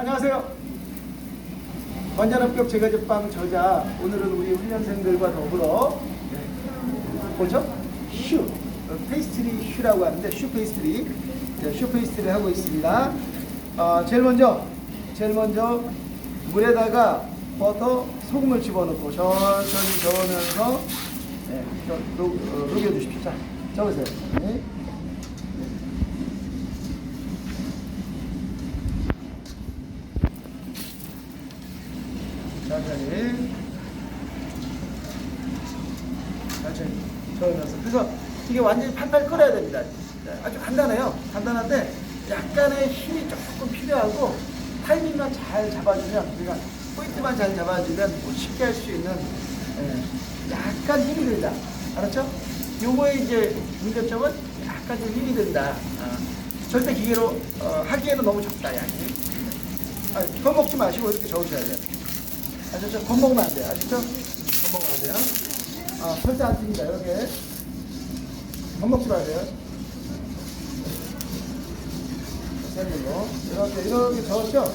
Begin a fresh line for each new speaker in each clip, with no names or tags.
안녕하세요. 원자력격 제과제빵 저자 오늘은 우리 훈련생들과 더불어 네, 뭐죠? 슈 어, 페이스트리 슈라고 하는데 슈 페이스트리 네, 슈 페이스트리 하고 있습니다. 어, 제일 먼저 제일 먼저 물에다가 버터 소금을 집어넣고 천천히 저으면서 네, 어, 녹여주십시오. 자, 적으세요. 네. 천천히. 천천히 저으면서. 그래서 이게 완전히 팔팔 끓어야 됩니다. 네, 아주 간단해요. 간단한데 약간의 힘이 조금 필요하고 타이밍만 잘 잡아주면 우리가 포인트만 잘 잡아주면 뭐 쉽게 할 수 있는 예, 약간 힘이 든다. 알았죠? 요거의 이제 문제점은 약간 좀 힘이 든다. 아, 절대 기계로 어, 하기에는 너무 적다 양이. 아, 그거 먹지 마시고 이렇게 저으셔야 돼요 아셨죠? 겁먹으면 안 돼요. 아시죠? 겁먹으면 안 돼요. 아, 절대 안 씁니다. 이렇게. 겁먹지 마세요. 센 걸로. 이렇게, 이렇게 저었죠?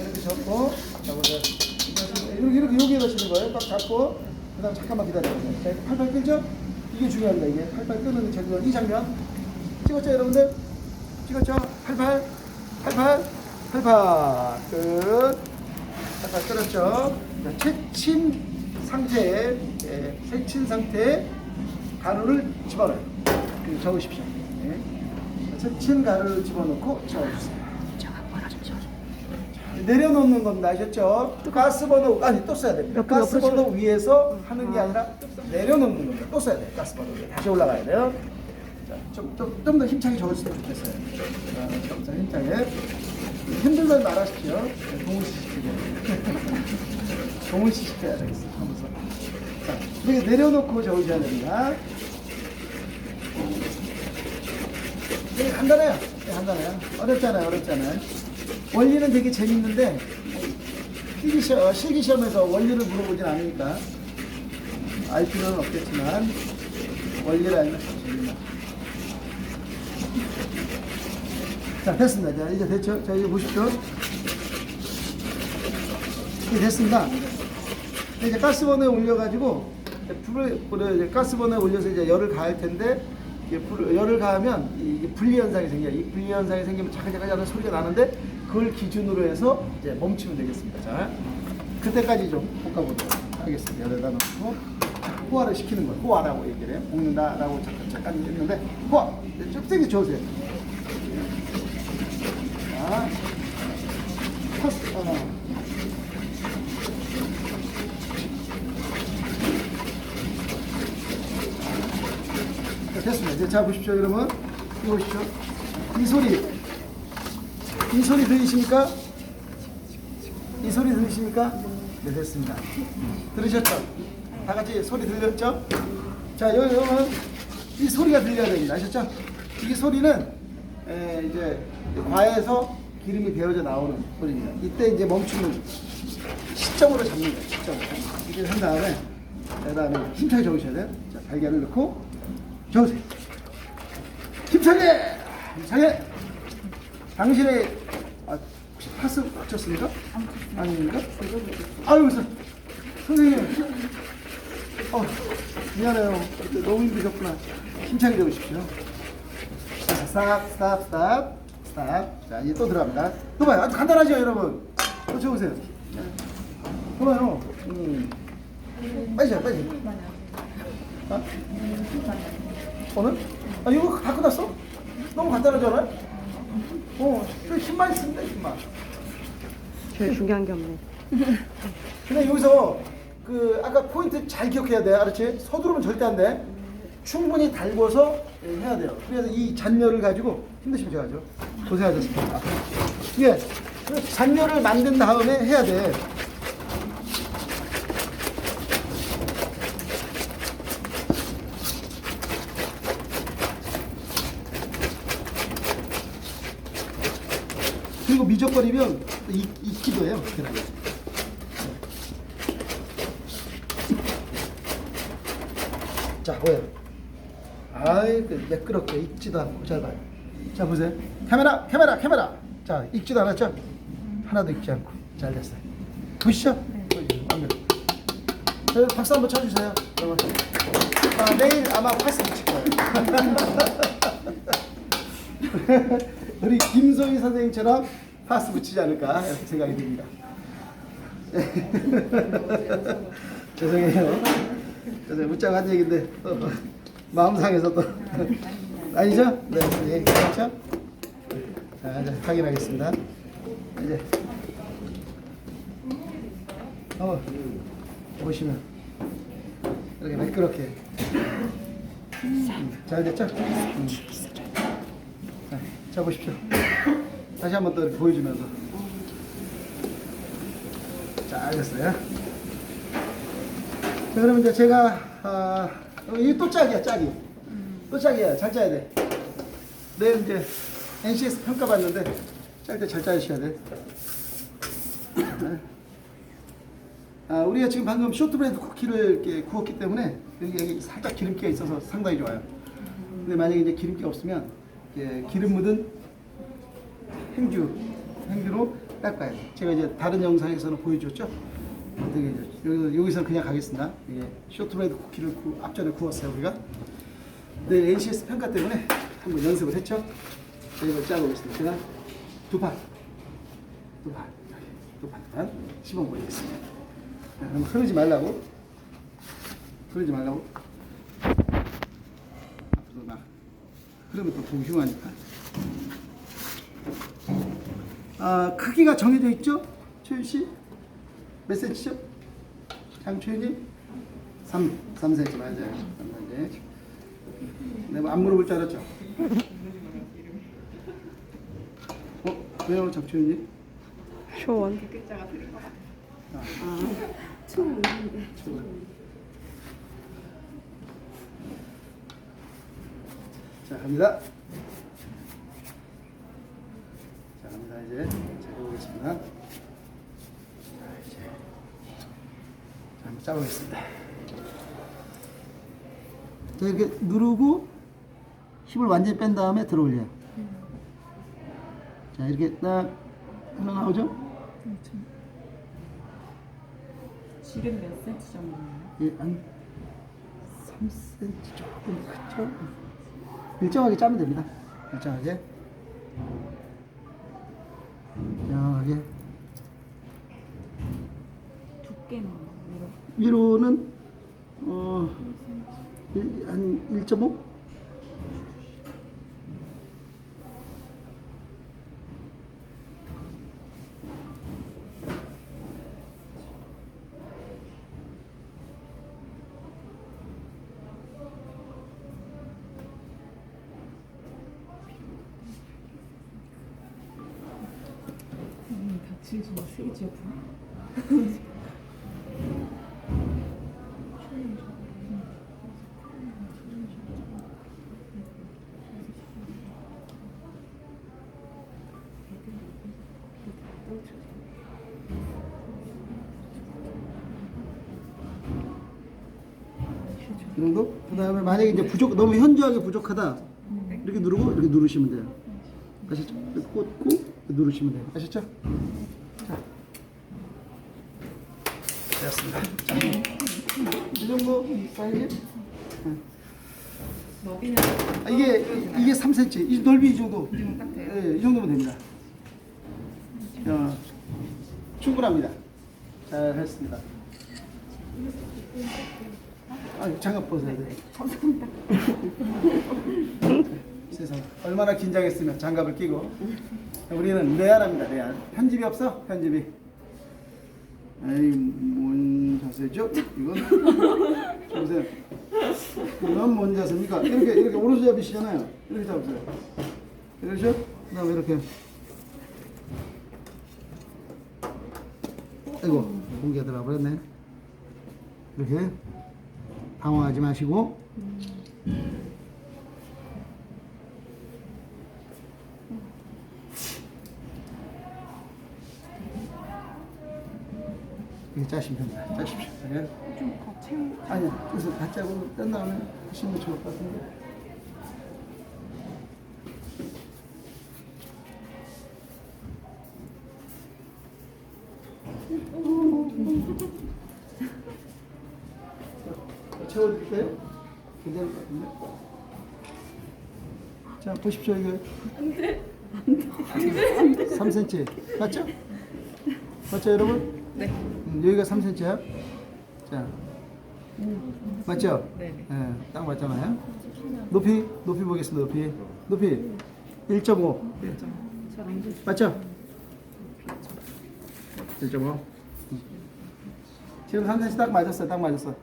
이렇게 접고, 자, 보세요. 이렇게, 이렇게 여기에 넣으시는 거예요. 딱 잡고, 그 다음 잠깐만 기다려주세요. 자, 이렇게 팔팔 끓죠? 이게 중요합니다. 이게 팔팔 끄는 장면. 이 장면. 찍었죠, 여러분들? 찍었죠? 팔팔, 팔팔, 팔팔. 끝. 아까 끓였죠. 채친 상태에 예, 채친 상태에 가루를 집어넣어요. 그 적으십시오. 예. 채친 가루를 집어넣고 저어주세요. 내려놓는 겁니다. 아셨죠? 가스버너 아니 또 써야 됩니다. 가스버너 위에서 하는 게 아니라 내려놓는 겁니다. 또 써야 돼요. 가스버너 위에 다시 올라가야 돼요. 좀좀 더 힘차게 저었으면 좋겠어요. 자, 좀더 힘차게 힘들면 말하십시오. 네, 동훈 씨 시키고 동훈 씨 시켜야 되겠어요. 하면서 자 이렇게 내려놓고 저으셔야 됩니다. 되게 간단해요. 되게 간단해요. 어렵잖아요. 어렵잖아요. 원리는 되게 재밌는데 필기 시험, 실기 시험에서 원리를 물어보진 않으니까 알 필요는 없겠지만 원리를 알면 참 재밌나. 자 됐습니다. 자 이제 됐죠? 자 이제 보십시오. 이제 됐습니다. 이제 가스버너에 올려가지고 불을 불을 가스버너에 올려서 이제 열을 가할 텐데 불, 열을 가하면 이게 분리 현상이 생겨요. 이 분리 현상이 생기면 자글자글 하는 소리가 나는데 그걸 기준으로 해서 이제 멈추면 되겠습니다. 자 그때까지 좀 볶아보도록 하겠습니다. 열에다 넣고 호화를 시키는 거예요. 호화라고 얘기를 해요. 볶는다라고 잠깐 잠깐 했는데 호화 좀 세게 저으세요. 자, 파스 하나. 자, 됐습니다. 이제 자 보십시오, 여러분. 이거 보십시오. 이 소리, 이 소리 들리십니까? 이 소리 들리십니까? 네, 됐습니다. 들으셨죠? 다 같이 소리 들렸죠? 자, 여러분, 이 소리가 들려야 됩니다. 아셨죠? 이 소리는 에, 이제 과에서 기름이 배어져 나오는 소리입니다. 이때 이제 멈추는 시점으로 잡는 거예요. 시점으로. 이렇게 한 다음에 그 다음에 힘차게 저으셔야 돼요. 자, 달걀을 넣고 저으세요. 힘차게! 힘차게! 당신의 아, 혹시 파스 맞췄습니까? 아닙니까? 아유, 선- 선생님. 어, 미안해요. 너무 힘드셨구나. 힘차게 저으십시오. 자, 스탑, 스탑, 스탑, 스탑. 자, 이제 또 들어갑니다. 또 봐요. 아주 간단하죠, 여러분? 또 쳐보세요. 또 봐요. 음. 빠지죠, 빠지. 어? 오늘? 아, 이거 다 끝났어? 너무 간단하지 않아요? 어, 저 힘만 있으면 돼, 힘만.
제일 중요한 게 없네.
근데 여기서 그 아까 포인트 잘 기억해야 돼, 알았지? 서두르면 절대 안 돼. 충분히 달궈서 예, 해야 돼요. 그래서 이 잔열을 가지고 힘드시면 제가 하죠. 고생하셨습니다. 예, 그 잔열을 만든 다음에 해야 돼. 미적거리면 익, 익기도 해요. 계란이. 자, 보여요. 아이, 그 매끄럽게 익지도 않고 잘 봐요. 자, 보세요. 카메라, 카메라, 카메라. 자, 익지도 않았죠? 하나도 익지 않고 잘 됐어요. 보시죠? 저 박수 한번 쳐주세요. 아, 내일 아마 파스 붙일 거예요. 우리 김소희 선생님처럼 파스 붙이지 않을까 생각이 듭니다. 죄송해요. 그래서 웃자고 한 얘기인데 또 마음 상해서 또 아니죠? 네, 네, 그렇죠? 자, 이제 확인하겠습니다. 이제 어 보시면 이렇게 매끄럽게 음, 잘 됐죠? 음. 자, 자 보십시오. 다시 한번 또 이렇게 보여주면서 잘 됐어요. 자, 그러면 이제 제가 아, 어, 이게 또 짝이야, 짝이. 또 짝이야. 잘 짜야 돼. 내일 이제 NCS 평가 받는데 짤 때 잘 짜주셔야 돼. 아, 우리가 지금 방금 쇼트브레드 쿠키를 이렇게 구웠기 때문에 여기, 여기 살짝 기름기가 있어서 상당히 좋아요. 근데 만약에 이제 기름기 없으면 이제 기름 묻은 행주, 행주로 닦아야 돼. 제가 이제 다른 영상에서는 보여줬죠. 되게 이제 여기, 여기서 그냥 가겠습니다. 이게 쇼트브레드 쿠키를 구, 앞전에 구웠어요 우리가. 네, NCS 평가 때문에 한번 연습을 했죠. 자, 이걸 짜보겠습니다. 제가 두 판, 두 판, 두 판. 자, 그럼 흐르지 말라고, 흐르지 말라고. 앞으로 나. 그러면 또 보기 흉하니까. 아, 크기가 정해져 있죠? 최윤 씨? 몇 센치죠? 장초윤님? 3, 3cm 맞아요. 3cm. 내가 안 물어볼 줄 알았죠? 어? 왜요, 장초윤님?
초원.
자, 갑니다. 자, 갑니다. 이제 자, 해보겠습니다. 자, 이제 자, 한번 짜보겠습니다. 자, 이렇게 누르고 힘을 완전히 뺀 다음에 들어 올려요. 자, 이렇게 딱 하나 나오죠?
지름 몇 센치 정도나요?
예, 한 3cm 조금 크죠? 일정하게 짜면 됩니다. 일정하게. 일정하게.
두께는 이렇게
위로는 어, 일- 한 1.5?
음, 다치기 전에 세게 지어부
이 정도? 그 다음에 만약에 이제 부족, 너무 현저하게 부족하다. 이렇게 누르고 이렇게 누르시면 돼요. 아셨죠? 이렇게 꽂고 누르시면 돼요. 아셨죠? 자. 되었습니다. 자, 이 정도 사이즈?
너비는
아, 이게 이게 3cm, 이 넓이 이 정도. 예, 이 정도면 됩니다. 어, 충분합니다. 잘 했습니다. 아, 장갑 벗어야 돼.
감사합니다.
세상 얼마나 긴장했으면 장갑을 끼고. 우리는 레알합니다 레알. 편집이 없어 편집이. 에이 뭔 자세죠? 이건 보세요. 이건 뭔 자세입니까? 이렇게 이렇게 오른손 잡이시잖아요. 이렇게 잡으세요. 이러죠? 그다음에 이렇게. 아이고 공기가 들어가 버렸네. 이렇게 당황하지 마시고 이렇게 짜시면 됩니다. 짜십시오. 네.
좀더 채우.
아니, 그래서 다 짜고 딴 다음에 하시면 좋을 것 같은데. 자, 채워드릴까요? 괜찮을 것 같은데? 자, 보십시오, 이거. 안 돼. 안 돼. 3cm. 맞죠? 맞죠, 여러분?
네.
음, 여기가 3cm야. 자. 맞죠?
네네.
예, 딱 맞잖아요. 높이, 높이 보겠습니다, 높이. 높이. 1.5.
잘안 돼.
맞죠? 1.5. 지금 3cm 딱 맞았어요. 딱 맞았어.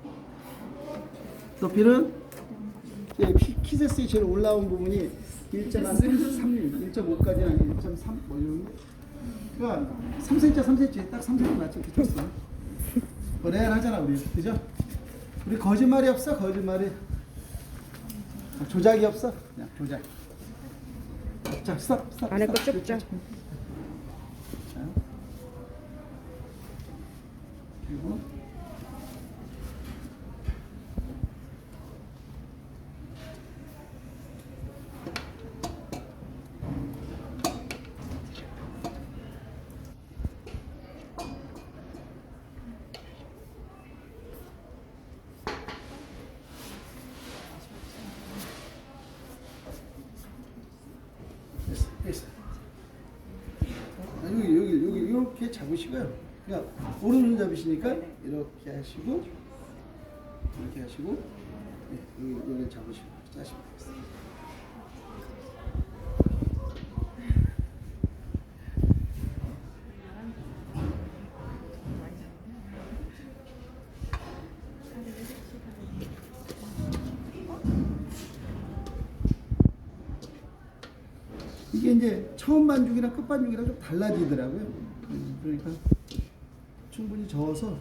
높이는 예, 키- 키세스의 제일 올라온 부분이 1.3, 1.5까지는 아니고 1.3, 뭐 이런 거. 그러니까 3cm, 3cm, 딱 3cm 맞죠? 붙었어. 거래하잖아, 우리. 그죠? 우리 거짓말이 없어, 거짓말이. 조작이 없어. 그냥 조작. 자, 스탑, 스탑.
안에 거
스탑.
쭉 짜.
자. 그리고 됐어, 됐어. 아, 여기 여기 여기 이렇게 잡으시고요. 그냥 오른손 잡으시니까 이렇게 하시고 이렇게 하시고 네, 여기 잡으시고 짜시면 되겠습니다. 이게 이제 처음 반죽이랑 끝 반죽이랑 좀 달라지더라고요. 음, 그러니까 충분히 저어서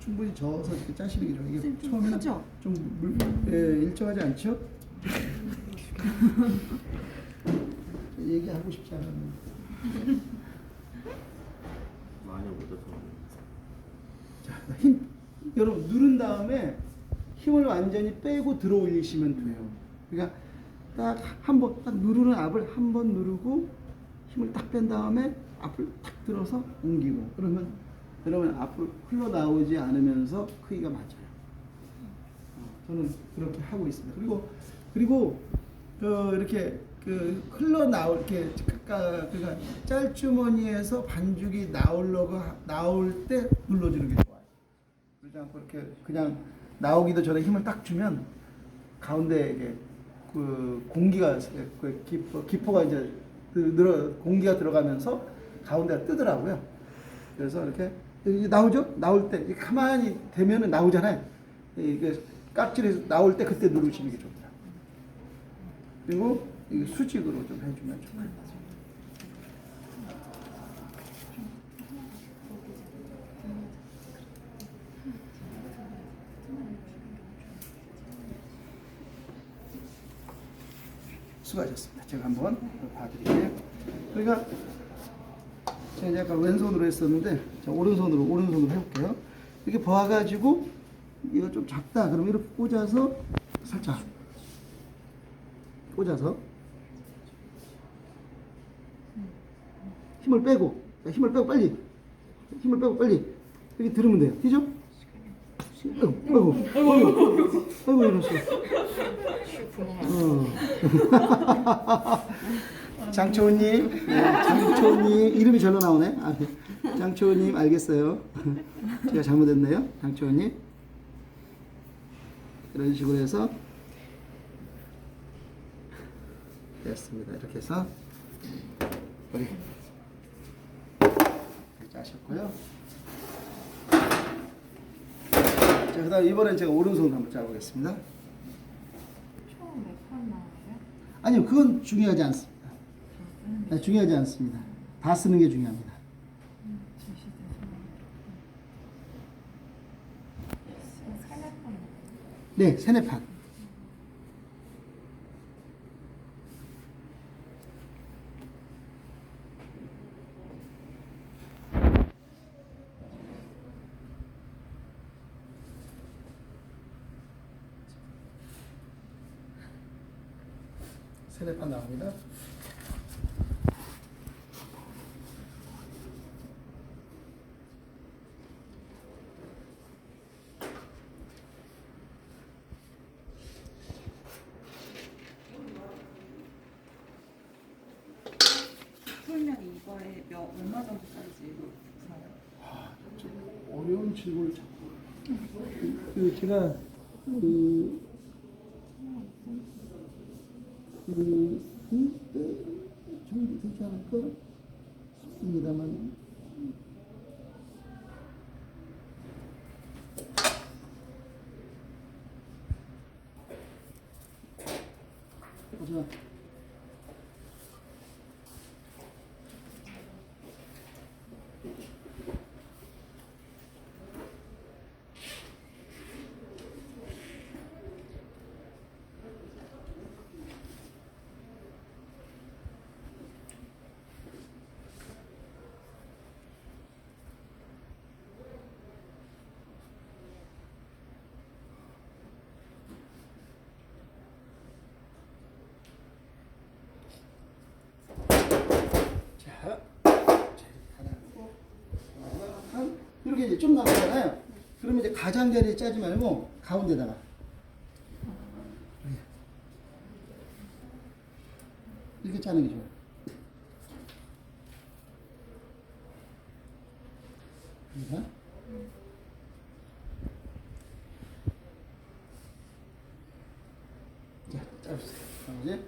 충분히 저어서 이렇게 짜시는 게 좋아요. 이게 처음에는
크죠?
좀 물, 예, 일정하지 않죠? 얘기하고 싶지 않았는데.
많이 묻어서
자, 힘 여러분 누른 다음에 힘을 완전히 빼고 들어 올리시면 돼요. 그러니까 딱 한 번 딱 누르는 압을 한 번 누르고 힘을 딱 뺀 다음에 앞을 딱 들어서 옮기고 그러면 여러분 앞으로 흘러 나오지 않으면서 크기가 맞아요. 어, 저는 그렇게 하고 있습니다. 그리고 그리고 그 이렇게 그 흘러 나올 이렇게 까- 그러니까 짤주머니에서 반죽이 나오려고 하- 나올 때 눌러주는 게 좋아요. 그러지 않고 이렇게 그냥 나오기도 전에 힘을 딱 주면 가운데 이제 그 공기가 그 기포, 기포가 이제 그 늘어 공기가 들어가면서 가운데가 뜨더라고요. 그래서 이렇게 이게 나오죠? 나올 때 가만히 되면은 나오잖아요. 이게 깍질에서 나올 때 그때 누르시는 게 좋더라고요. 그리고 이 수직으로 좀 해주면 좋아요. 수고하셨습니다. 제가 한번 봐드릴게요. 그러니까 제가 아까 왼손으로 했었는데 자, 오른손으로 오른손으로 해볼게요. 이렇게 봐가지고 이거 좀 작다 그러면 이렇게 꽂아서 살짝 꽂아서 힘을 빼고 자, 힘을 빼고 빨리 힘을 빼고 빨리 이렇게 들으면 돼요. 그죠? 아이고 아이고 아이고 아이고 이러시 어. 장초님, 네, 장초님 이름이 절로 나오네. 아, 네. 장초님 알겠어요. 제가 잘못했네요, 장초님. 이런 식으로 해서 됐습니다. 이렇게 해서 우리 짜셨고요. 자, 그다음 이번엔 제가 오른손으로 한번 짜보겠습니다.
판 나와요?
아니요, 그건 중요하지 않습니다. 네, 중요하지 않습니다. 다 쓰는 게 중요합니다.
네,
세네 판. 세네 판 나옵니다.
거에 몇 얼마 정도 사이즈로 사요?
아, 좀 어려운 질문을 자꾸. 그 제가 그, 그 3대 정도 되지 않을까 싶습니다만. 자, 자, 하나 하고, 한, 이렇게 이제 좀 남았잖아요. 그러면 이제 가장자리에 짜지 말고 가운데다가. 이렇게 짜는 게 좋아요. 여기다. 자, 짜주세요. 그럼 이제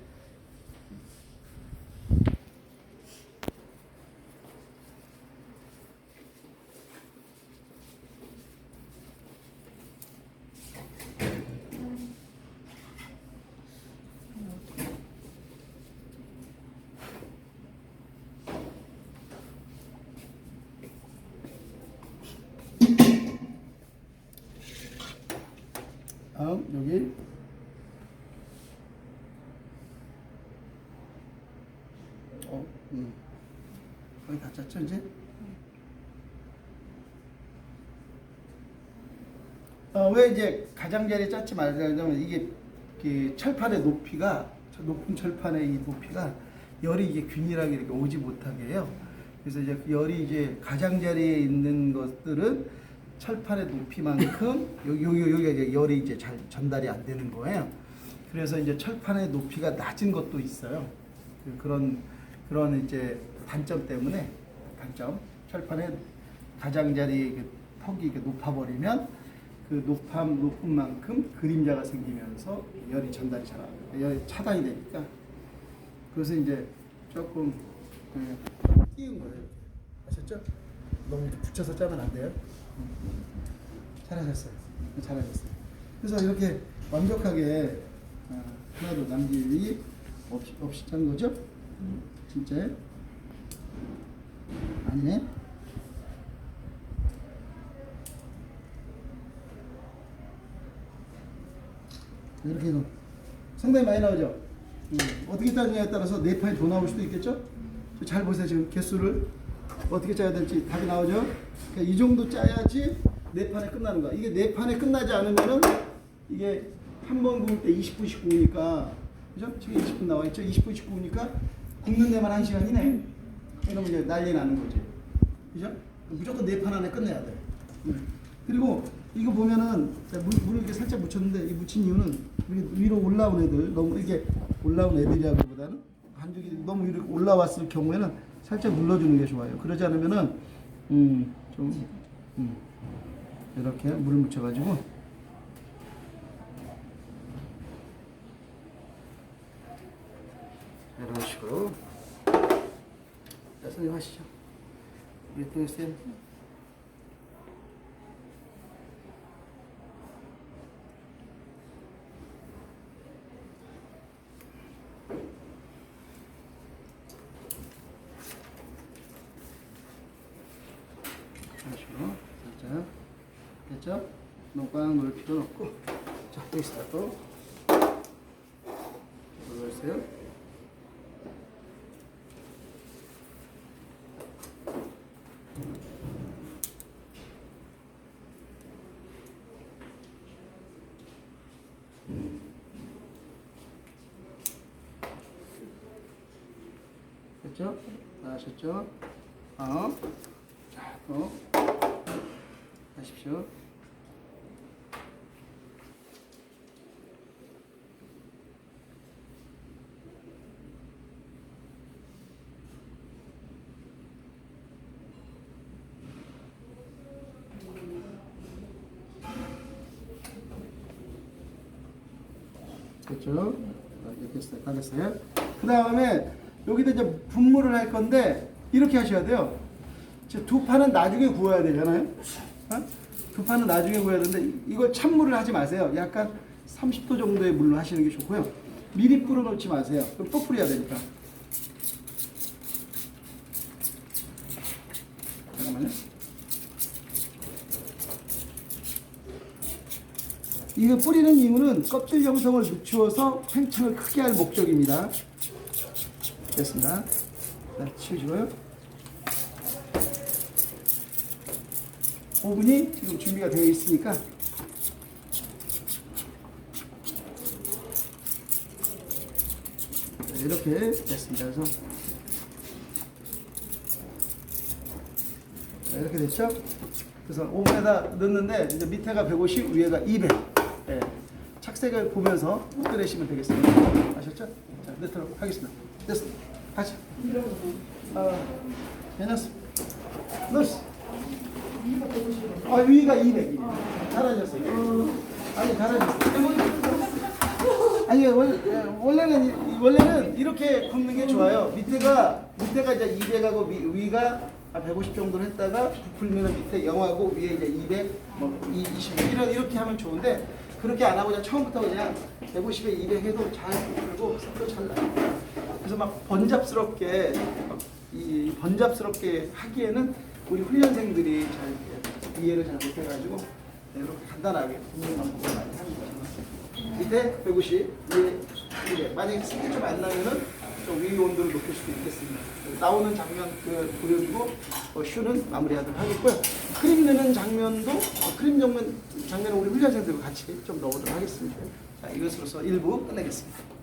다음 여기 어, 음. 거의 다 짰죠 이제? 어, 왜 이제 가장자리 짰지 말자면 이게 그 철판의 높이가 저 높은 철판의 이 높이가 열이 이게 균일하게 이렇게 오지 못하게 해요. 그래서 이제 그 열이 이제 가장자리에 있는 것들은 철판의 높이만큼 여기 열이 이제 잘 전달이 안 되는 거예요. 그래서 이제 철판의 높이가 낮은 것도 있어요. 그- 그런 그런 이제 단점 때문에 단점 철판의 가장자리 그 턱이 높아버리면 그 높함 높은 만큼 그림자가 생기면서 열이 전달이 잘 안, 열이 차단이 되니까 그래서 이제 조금 그 띄운 거예요. 아셨죠? 너무 붙여서 짜면 안 돼요. 잘하셨어요. 잘하셨어요. 그래서 이렇게 완벽하게 아, 하나도 남길 일이 없이, 짠 거죠? 진짜요? 아니네. 이렇게 해서 상당히 많이 나오죠? 음, 어떻게 짜느냐에 따라서 네 판이 더 나올 수도 있겠죠? 저잘 보세요. 지금 개수를 어떻게 짜야 될지 답이 나오죠? 그러니까 이 정도 짜야지 네 판에 끝나는 거야. 이게 네 판에 끝나지 않으면은 이게 한 번 구울 때 20분씩 구우니까 그죠? 지금 20분 나와 있죠? 20분씩 구우니까 굽는 데만 한 시간이네. 이러면 이제 난리 나는 거지. 그죠? 무조건 네 판 안에 끝내야 돼. 음. 그리고 이거 보면은 자, 물, 물을 이렇게 살짝 묻혔는데 이 묻힌 이유는 위로 올라온 애들 너무 이게 올라온 애들이라기보다는 반죽이 너무 위로 올라왔을 경우에는 살짝 눌러주는 게 좋아요. 그러지 않으면은 음 좀 음, 이렇게 물을 묻혀가지고 이런 식으로 자 선생님 하시죠. 우리 동쌤 하시고 살짝 됐죠? 너무 꽉 넣을 필요는 없고 자 여기서 또 눌러주세요 됐죠? 다 하셨죠? 어? 자, 또 하십시오. 됐죠? 이렇게 됐어요. 그 다음에 여기다 이제 분무를 할 건데 이렇게 하셔야 돼요. 두 판은 나중에 구워야 되잖아요. 어? 두 판은 나중에 구워야 되는데 이걸 찬물을 하지 마세요. 약간 30도 정도의 물로 하시는 게 좋고요. 미리 불어놓지 마세요. 그럼 또 불어야 되니까. 잠깐만요. 이거 뿌리는 이유는 껍질 형성을 늦추어서 팽창을 크게 할 목적입니다. 됐습니다. 자, 치우시고요. 오븐이 지금 준비가 되어 있으니까 자, 이렇게 됐습니다. 그래서 자, 이렇게 됐죠? 그래서 오븐에다 넣는데 이제 밑에가 150, 위에가 200. 예. 착색을 보면서 끓이시면 되겠습니다. 아셨죠? 자, 넣도록 하겠습니다. 됐습니다. 같이. 아, 해놨어. 넣었어. 아, 위가 200. 잘하셨어요. 아니, 잘하셨어요. 아니 원래는 이- 원래는 이렇게 굽는 게 좋아요. 밑에가 밑에가 이제 200하고 위, 위가 한150 정도로 했다가 부풀면은 밑에 0하고 위에 이제 200, 뭐 20 이런 이렇게 하면 좋은데 그렇게 안 하고 그냥 처음부터 그냥 150에 200 해도 잘 부풀고 색도 잘 나요. 그래서 막 번잡스럽게 막 이 번잡스럽게 하기에는 우리 훈련생들이 잘 이해를 잘 못해가지고 네, 이렇게 간단하게 굽는 방법을 많이 합니다. 밑에 150, 위에 200. 만약에 스키 좀안 나면은 좀위 온도를 높일 수도 있겠습니다. 나오는 장면 그 보여주고 어, 슈는 마무리하도록 하겠고요. 크림 넣는 장면도 어, 크림 장면 장면은 우리 훈련생들과 같이 좀 넣어보도록 하겠습니다. 자 이것으로서 1부 끝내겠습니다.